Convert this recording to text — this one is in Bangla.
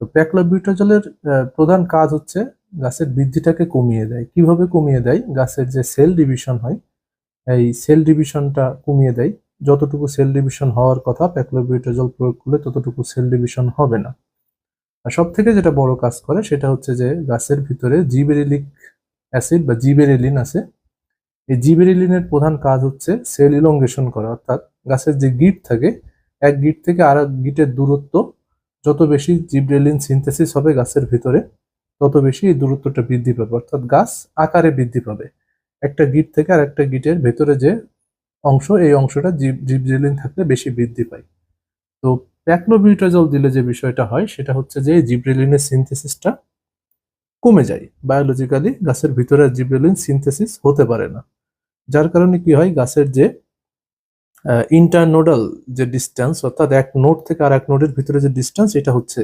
তো প্যাকলোবিউটাজলের প্রধান কাজ হচ্ছে গাছের বৃদ্ধিটাকে কমিয়ে দেয়। কীভাবে কমিয়ে দেয়? গাছের যে সেল ডিভিশন হয়, এই সেল ডিভিশনটা কমিয়ে দেয়। যতটুকু সেল ডিভিশন হওয়ার কথা প্যাকলোবিউটাজল প্রয়োগ করলে ততটুকু সেল ডিভিশন হবে না। আর সব থেকে যেটা বড় কাজ করে সেটা হচ্ছে যে গাছের ভিতরে জিবেরিলিক অ্যাসিড বা জিবেরিলিন আছে। এই জিবেরিলিনের প্রধান কাজ হচ্ছে সেল ইলঙ্গেশন করা। অর্থাৎ গাছের যে গিট থাকে, এক গিট থেকে আর গিটের দূরত্ব যত বেশি জিব্রেলিন সিনথেসিস হবে গাছের ভিতরে, তত বেশি দূরত্বটা বৃদ্ধি পাবে। অর্থাৎ গাছ আকারে বৃদ্ধি পাবে। একটা গিট থেকে আর একটা গিটের ভেতরে যে অংশ, এই অংশটা জিব্রেলিন থাকলে বেশি বৃদ্ধি পায়। তো প্যাকলোবিউটাজল দিলে যে বিষয়টা হয়, সেটা হচ্ছে যে জিব্রেলিনের সিনথেসিসটা কমে যায়। বায়োলজিক্যালি গাছের ভিতরে জিব্রেলিন সিনথেসিস হতে পারে না। যার কারণে কি হয়, গাছের যে ইন্টারনোডাল যে ডিস্টেন্স অর্থাৎ এক নোট থেকে আর এক নোডের ভিতরে যে ডিস্টেন্স এটা হচ্ছে